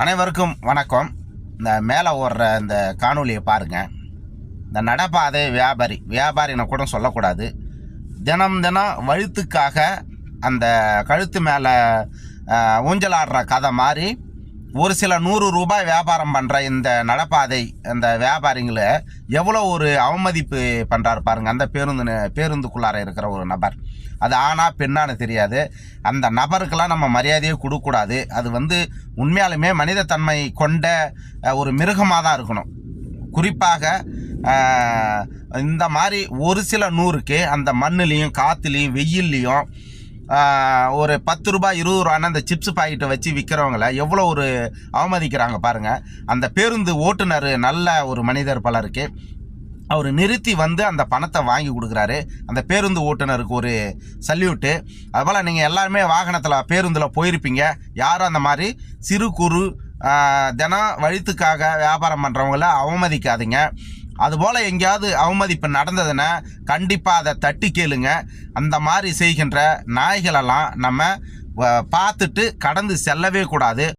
அனைவருக்கும் வணக்கம். இந்த மேலே ஓடுற இந்த காணொலியை பாருங்கள் இந்த நடப்பாதை வியாபாரி வியாபாரினை கூட சொல்லக்கூடாது. தினம் தினம் வழுத்துக்காக அந்த கழுத்து மேலே ஊஞ்சல் ஆடுற கதை மாதிரி ஒரு சில நூறு ரூபாய் வியாபாரம் பண்ணுற இந்த நடப்பாதை அந்த வியாபாரிங்களை எவ்வளோ ஒரு அவமதிப்பு பண்ணுறாரு பாருங்க. அந்த பேருந்து பேருந்துக்குள்ளார இருக்கிற ஒரு நபர். அது ஆனா பெண்ணான்னு தெரியாது. அந்த நபருக்கெல்லாம் நம்ம மரியாதையே கொடுக்கக்கூடாது. அது வந்து உண்மையாலுமே மனிதத்தன்மை கொண்ட ஒரு மிருகமாக தான் இருக்கணும். குறிப்பாக இந்த மாதிரி ஒரு சில நூறுக்கு அந்த மண்ணுலேயும் காற்றுலேயும் வெயில்லையும் ஒரு பத்து ரூபாய் இருபது ரூபான்னு அந்த சிப்ஸ் பாக்கெட்டை வச்சு விற்கிறவங்கள எவ்வளோ ஒரு அவமதிக்கிறாங்க பாருங்கள் அந்த பேருந்து ஓட்டுநர் நல்ல ஒரு மனிதர் பலருக்கு. அவர் நிறுத்தி வந்து அந்த பணத்தை வாங்கி கொடுக்குறாரு. அந்த பேருந்து ஓட்டுநருக்கு ஒரு சல்யூட்டு அதுபோல் நீங்கள் எல்லாருமே வாகனத்தில் பேருந்தில் போயிருப்பீங்க. யாரும் அந்த மாதிரி சிறு குறு தினம் வழித்துக்காக வியாபாரம் பண்ணுறவங்கள அவமதிக்காதீங்க. அதுபோல் எங்கேயாவது அவமதிப்பு நடந்ததுன்னா கண்டிப்பாக அதை தட்டி கேளுங்க. அந்த மாதிரி செய்கின்ற நாய்களெல்லாம் நம்ம வ- பார்த்துட்டு கடந்து செல்லவே கூடாது.